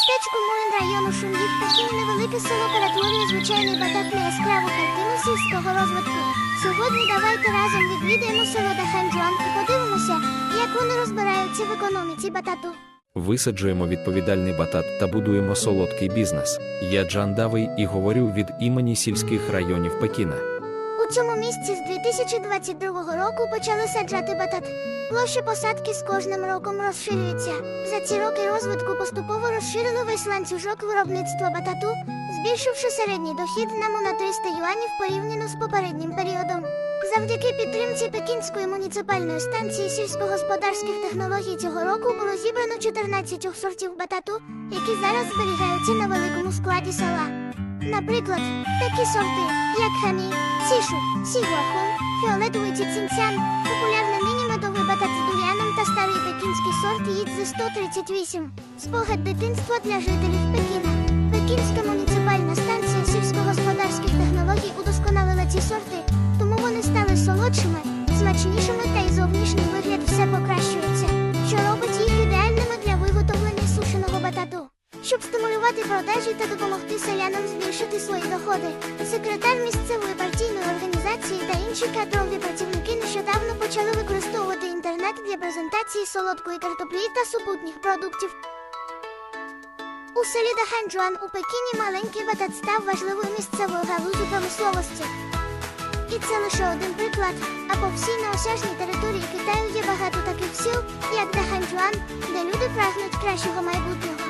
містечку Муин району Шум'ї в Пекіні невелике село перетворює звичайний батат на яскраву картину сільського розвитку. Сьогодні давайте разом відвідаємо село Даханджуан і подивимося, як вони розбираються в економіці батату. Висаджуємо відповідальний батат та будуємо солодкий бізнес. Я Джан Давий і говорю від імені сільських районів Пекіна. У цьому місці з 2022 року почали саджати батат. Площа посадки з кожним роком розширюється. За ці роки розвитку поступово розширили весь ланцюжок виробництва батату, збільшивши середній дохід нам на 300 юанів порівняно з попереднім періодом. Завдяки підтримці Пекінської муніципальної станції сільськогосподарських технологій цього року було зібрано 14 сортів батату, які зараз зберігаються на великому складі села. Наприклад, такі сорти, як хамі, сішу, сігуахун, фіолетовий цінцян, популярний пекінський сорт їдзи 138. Спогад дитинства для жителів Пекіна. Пекінська муніципальна станція сільськогосподарських технологій удосконалила ці сорти, тому вони стали солодшими, смачнішими та й зовнішній вигляд все покращується, що робить їх ідеальними для виготовлення сушеного батату. Щоб стимулювати продажі та допомогти селянам збільшити свої доходи, секретар місцевої партійної організації та інші кадрові працівники нещодавно почали використовувати інтернет для презентації солодкої картоплі та супутніх продуктів. У селі Даханджуан у Пекіні маленький батат став важливою місцевою галузю промисловості. І це лише один приклад, а по всій неосяжній території Китаю є багато таких сіл, як Даханджуан, де люди прагнуть кращого майбутнього.